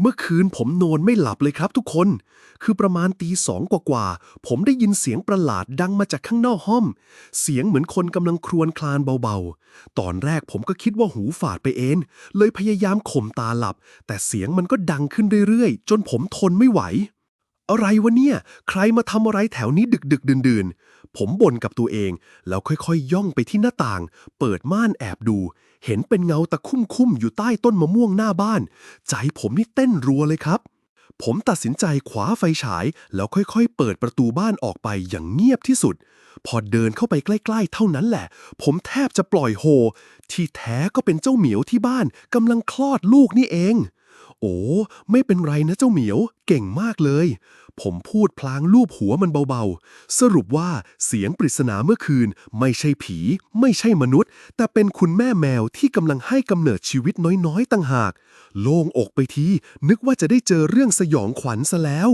เมื่อคืนผมนอนไม่หลับเลยครับทุกคน คือประมาณตีสองกว่าๆ ผมได้ยินเสียงประหลาดดังมาจากข้างนอกห้อง เสียงเหมือนคนกำลังครวญคลานเบาๆ ตอนแรกผมก็คิดว่าหูฝาดไปเอง เลยพยายามข่มตาหลับ แต่เสียงมันก็ดังขึ้นเรื่อยๆ จนผมทนไม่ไหว อะไรวะเนี่ย ใครมาทำอะไรแถวนี้ดึกดึกดื่นดื่นๆผมบ่นกับตัวเอง แล้วค่อยๆยย่องไปที่หน้าต่าง เปิดม่านแอบดู เห็นเป็นเงาตะคุ่มๆอยู่ใต้ต้นมะม่วงหน้าบ้าน ใจผมนี่เต้นรัวเลยครับ ผมตัดสินใจขวาไฟฉาย แล้วค่อยๆ เปิดประตูบ้านออกไปอย่างเงียบที่สุด พอเดินเข้าไปใกล้ ๆ เท่านั้นแหละ ผมแทบจะปล่อยโฮ ที่แท้ก็เป็นเจ้าเหมียวที่บ้านกำลังคลอดลูกนี่เอง โอ้ไม่เป็นไรนะเจ้าเหมียว เก่งมากเลย ผมพูดพลางลูบหัวมันเบาๆ สรุปว่าเสียงปริศนาเมื่อคืน ไม่ใช่ผี ไม่ใช่มนุษย์ แต่เป็นคุณแม่แมวที่กำลังให้กำเนิดชีวิตน้อยๆต่างหาก โล่งอกไปที นึกว่าจะได้เจอเรื่องสยองขวัญซะแล้ว